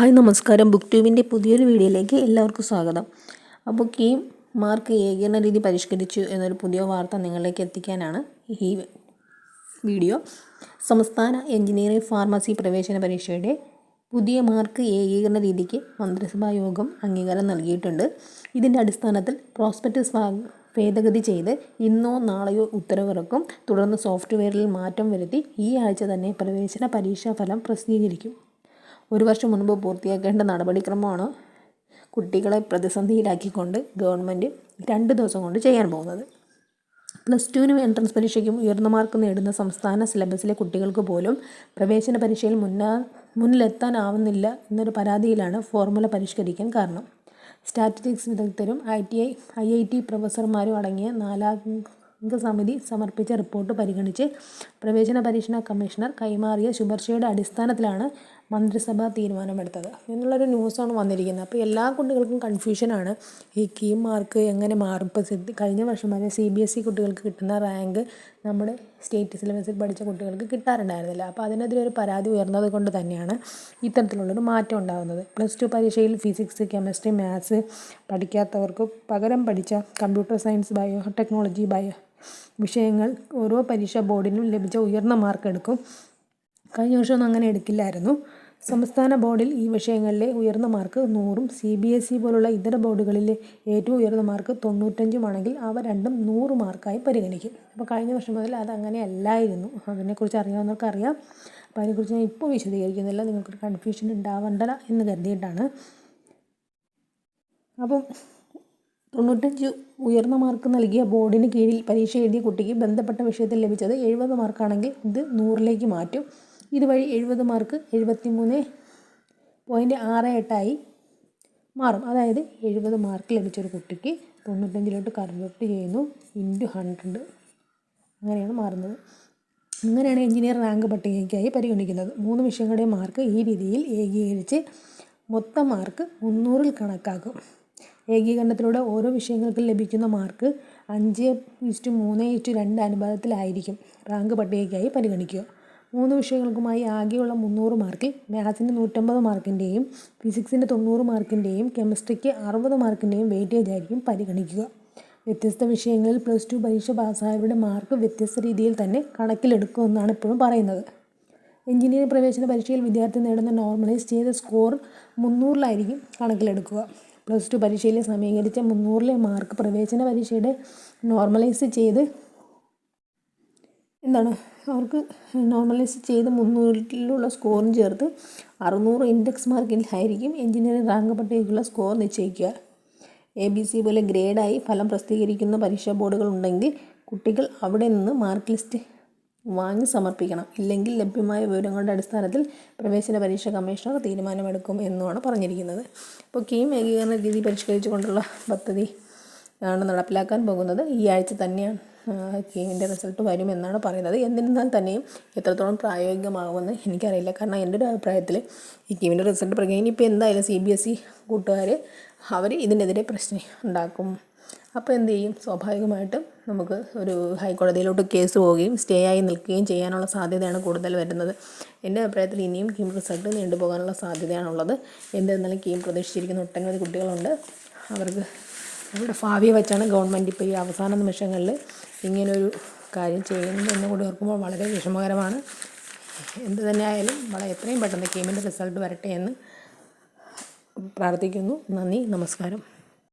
Hi നമസ്കാരം. Book ട്യൂബിന്റെ പുതിയൊരു വീഡിയോയിലേക്ക് എല്ലാവർക്കും സ്വാഗതം. അപ്പോൾ കീം മാർക്ക് ഏകീകരണ രീതി പരിഷ്കരിച്ചു എന്നൊരു പുതിയ വാർത്ത നിങ്ങളിലേക്ക് എത്തിക്കാനാണ് ഈ വീഡിയോ. സംസ്ഥാന എഞ്ചിനീയറിംഗ് ഫാർമസി പ്രവേശന പരീക്ഷയുടെ പുതിയ മാർക്ക് ഏകീകരണ രീതിക്ക് മന്ത്രിസഭാ യോഗം അംഗീകാരം നൽകിയിട്ടുണ്ട്. ഇതിന്റെ അടിസ്ഥാനത്തിൽ പ്രോസ്പെക്ടസ് ഭേദഗതി ചെയ്ത് ഇന്നോ നാളെയോ ഉത്തരവിറക്കും. തുടർന്ന് സോഫ്റ്റ്വെയറിൽ മാറ്റം വരുത്തി ഈ ആഴ്ച തന്നെ പ്രവേശന പരീക്ഷാഫലം പ്രസിദ്ധീകരിക്കും. ഒരു വർഷം മുൻപ് പൂർത്തിയാക്കേണ്ട നടപടിക്രമമാണ് കുട്ടികളെ പ്രതിസന്ധിയിലാക്കിക്കൊണ്ട് ഗവൺമെന്റ് രണ്ട് ദിവസം കൊണ്ട് ചെയ്യാൻ പോകുന്നത്. പ്ലസ് ടുവിനും എൻട്രൻസ് പരീക്ഷയ്ക്കും ഉയർന്ന മാർക്ക് നേടുന്ന സംസ്ഥാന സിലബസിലെ കുട്ടികൾക്ക് പോലും പ്രവേശന പരീക്ഷയിൽ മുന്നാ മുന്നിലെത്താനാവുന്നില്ല എന്നൊരു പരാതിയിലാണ് ഫോർമുല പരിഷ്കരിക്കാൻ കാരണം. സ്റ്റാറ്റിസ്റ്റിക്സ് വിദഗ്ധരും I T I I I T പ്രൊഫസർമാരും അടങ്ങിയ നാലാംഗ സമിതി സമർപ്പിച്ച റിപ്പോർട്ട് പരിഗണിച്ച് പ്രവേശന പരീക്ഷണ കമ്മീഷണർ കൈമാറിയ ശുപാർശയുടെ അടിസ്ഥാനത്തിലാണ് മന്ത്രിസഭ തീരുമാനമെടുത്തത്. എന്നുള്ളൊരു ന്യൂസാണ് വന്നിരിക്കുന്നത്. അപ്പോൾ എല്ലാ കുട്ടികൾക്കും കൺഫ്യൂഷനാണ്. ഈ കീ മാർക്ക് എങ്ങനെ മാറും? ഇപ്പോൾ കഴിഞ്ഞ വർഷം വരെ സി ബി എസ് ഇ കുട്ടികൾക്ക് കിട്ടുന്ന റാങ്ക് നമ്മുടെ സ്റ്റേറ്റ് സിലബസിൽ പഠിച്ച കുട്ടികൾക്ക് കിട്ടാറുണ്ടായിരുന്നില്ല. അപ്പോൾ അതിനെതിരെ ഒരു പരാതി ഉയർന്നത് കൊണ്ട് തന്നെയാണ് ഇത്തരത്തിലുള്ളൊരു മാറ്റം ഉണ്ടാകുന്നത്. പ്ലസ് ടു പരീക്ഷയിൽ ഫിസിക്സ് കെമിസ്ട്രി മാത്സ് പഠിക്കാത്തവർക്ക് പകരം പഠിച്ച computer science biotechnology bio വിഷയങ്ങൾ ഓരോ പരീക്ഷാ ബോർഡിനും ലഭിച്ച ഉയർന്ന മാർക്ക് എടുക്കും. കഴിഞ്ഞ വർഷമൊന്നും അങ്ങനെ എടുക്കില്ലായിരുന്നു. സംസ്ഥാന ബോർഡിൽ ഈ വിഷയങ്ങളിലെ ഉയർന്ന മാർക്ക് നൂറും സി ബി എസ് ഇ പോലുള്ള ഇതര ബോർഡുകളിലെ ഏറ്റവും ഉയർന്ന മാർക്ക് തൊണ്ണൂറ്റഞ്ചുമാണെങ്കിൽ അവ രണ്ടും നൂറ് മാർക്കായി പരിഗണിക്കും. അപ്പോൾ കഴിഞ്ഞ വർഷം മുതൽ അത് അങ്ങനെ അല്ലായിരുന്നു. അതിനെക്കുറിച്ച് അറിയാവുന്നവർക്ക് അറിയാം അപ്പോൾ അതിനെക്കുറിച്ച് ഞാൻ ഇപ്പോൾ വിശദീകരിക്കുന്നില്ല. നിങ്ങൾക്കൊരു കൺഫ്യൂഷൻ ഉണ്ടാവണ്ട എന്ന് കരുതിയിട്ടാണ്. അപ്പം തൊണ്ണൂറ്റഞ്ച് ഉയർന്ന മാർക്ക് നൽകിയ ബോർഡിന് കീഴിൽ പരീക്ഷ എഴുതിയ കുട്ടിക്ക് ബന്ധപ്പെട്ട വിഷയത്തിൽ ലഭിച്ചത് എഴുപത് മാർക്കാണെങ്കിൽ ഇത് നൂറിലേക്ക് മാറ്റും. ഇതുവഴി എഴുപത് മാർക്ക് എഴുപത്തി മൂന്ന് പോയിന്റ് ആറ് എട്ടായി മാറും. അതായത് എഴുപത് മാർക്ക് ലഭിച്ചൊരു കുട്ടിക്ക് തൊണ്ണൂറ്റഞ്ചിലോട്ട് കൺവേർട്ട് ചെയ്യുന്നു ഇന്റു ഹൺഡ്രഡ് അങ്ങനെയാണ് മാറുന്നത്. അങ്ങനെയാണ് എഞ്ചിനീയർ റാങ്ക് പട്ടികയ്ക്കായി പരിഗണിക്കുന്നത്. മൂന്ന് വിഷയങ്ങളുടെ മാർക്ക് ഈ രീതിയിൽ ഏകീകരിച്ച് മൊത്തം മാർക്ക് മുന്നൂറിൽ കണക്കാക്കും. ഏകീകരണത്തിലൂടെ ഓരോ വിഷയങ്ങൾക്കും ലഭിക്കുന്ന മാർക്ക് അഞ്ച് ഇസ്റ്റു മൂന്ന് ഇസ്റ്റു രണ്ട് അനുപാതത്തിലായിരിക്കും റാങ്ക് പട്ടികയ്ക്കായി പരിഗണിക്കുക. മൂന്ന് വിഷയങ്ങൾക്കുമായി ആകെയുള്ള മുന്നൂറ് മാർക്കിൽ മാത്സിന് നൂറ്റമ്പത് മാർക്കിന്റെയും ഫിസിക്സിന് തൊണ്ണൂറ് മാർക്കിന്റെയും കെമിസ്ട്രിക്ക് അറുപത് മാർക്കിന്റെയും വെയിറ്റേജ് ആയിരിക്കും പരിഗണിക്കുക. വ്യത്യസ്ത വിഷയങ്ങളിൽ പ്ലസ് ടു പരീക്ഷ പാസ്സായവരുടെ മാർക്ക് വ്യത്യസ്ത രീതിയിൽ തന്നെ കണക്കിലെടുക്കുമെന്നാണ് ഇപ്പോഴും പറയുന്നത്. എഞ്ചിനീയറിംഗ് പ്രവേശന പരീക്ഷയിൽ വിദ്യാർത്ഥി നേടുന്ന നോർമലൈസ് ചെയ്ത സ്കോർ മുന്നൂറിലായിരിക്കും കണക്കിലെടുക്കുക. പ്ലസ് ടു പരീക്ഷയിൽ സമീകരിച്ച മുന്നൂറിലെ മാർക്ക് പ്രവേശന പരീക്ഷയുടെ നോർമലൈസ് ചെയ്ത് എന്താണ് അവർക്ക് നോർമലൈസ് ചെയ്ത് മുന്നൂറിലുള്ള സ്കോറും ചേർത്ത് അറുന്നൂറ് ഇൻഡെക്സ് മാർക്കിലായിരിക്കും എഞ്ചിനീയറിംഗ് റാങ്ക് പട്ടികയ്ക്കുള്ള സ്കോർ നിശ്ചയിക്കുക. എ ബി സി പോലെ ഗ്രേഡായി ഫലം പ്രസിദ്ധീകരിക്കുന്ന പരീക്ഷാ ബോർഡുകൾ ഉണ്ടെങ്കിൽ കുട്ടികൾ അവിടെ നിന്ന് മാർക്ക് ലിസ്റ്റ് വാങ്ങി സമർപ്പിക്കണം. ഇല്ലെങ്കിൽ ലഭ്യമായ വിവരങ്ങളുടെ അടിസ്ഥാനത്തിൽ പ്രവേശന പരീക്ഷ കമ്മീഷണർ തീരുമാനമെടുക്കും എന്നുമാണ് പറഞ്ഞിരിക്കുന്നത്. അപ്പോൾ കീം ഏകീകരണ രീതി പരിഷ്കരിച്ചുകൊണ്ടുള്ള പദ്ധതി ആണ് നടപ്പിലാക്കാൻ പോകുന്നത്. ഈ ആഴ്ച തന്നെയാണ് കീമിന്റെ റിസൾട്ട് വരുമെന്നാണ് പറയുന്നത്. എന്നിരുന്നാൽ തന്നെയും എത്രത്തോളം പ്രായോഗികമാകുമെന്ന് എനിക്കറിയില്ല. കാരണം എന്റെ ഒരു അഭിപ്രായത്തിൽ ഈ കീമിന്റെ റിസൾട്ട് പറയുക ഇനിയിപ്പോൾ എന്തായാലും സി ബി എസ് ഇ കൂട്ടുകാർ അവർ ഇതിനെതിരെ പ്രശ്നം ഉണ്ടാക്കും. അപ്പോൾ എന്ത് ചെയ്യും? സ്വാഭാവികമായിട്ടും നമുക്ക് ഒരു ഹൈക്കോടതിയിലോട്ട് കേസ് പോവുകയും സ്റ്റേ ആയി നിൽക്കുകയും ചെയ്യാനുള്ള സാധ്യതയാണ് കൂടുതൽ വരുന്നത്. എന്റെ അഭിപ്രായത്തിൽ ഇനിയും കീം റിസൾട്ട് നീണ്ടുപോകാനുള്ള സാധ്യതയാണുള്ളത്. എന്നിരുന്നാലും കീം പ്രതീക്ഷിച്ചിരിക്കുന്ന ഒട്ടനവധി കുട്ടികളുണ്ട്. അവർക്ക് അവരുടെ ഭാവിയെ വെച്ചാണ് ഗവൺമെന്റ് ഇപ്പോൾ ഈ അവസാന നിമിഷങ്ങളിൽ ഇങ്ങനൊരു കാര്യം ചെയ്യുന്നതെന്ന് കൂടി ഓർക്കുമ്പോൾ വളരെ വിഷമകരമാണ്. എന്ത് തന്നെ ആയാലും വളരെ എത്രയും പെട്ടെന്ന് കീമിന്റെ റിസൾട്ട് വരട്ടെ എന്ന് പ്രാർത്ഥിക്കുന്നു. നന്ദി നമസ്കാരം.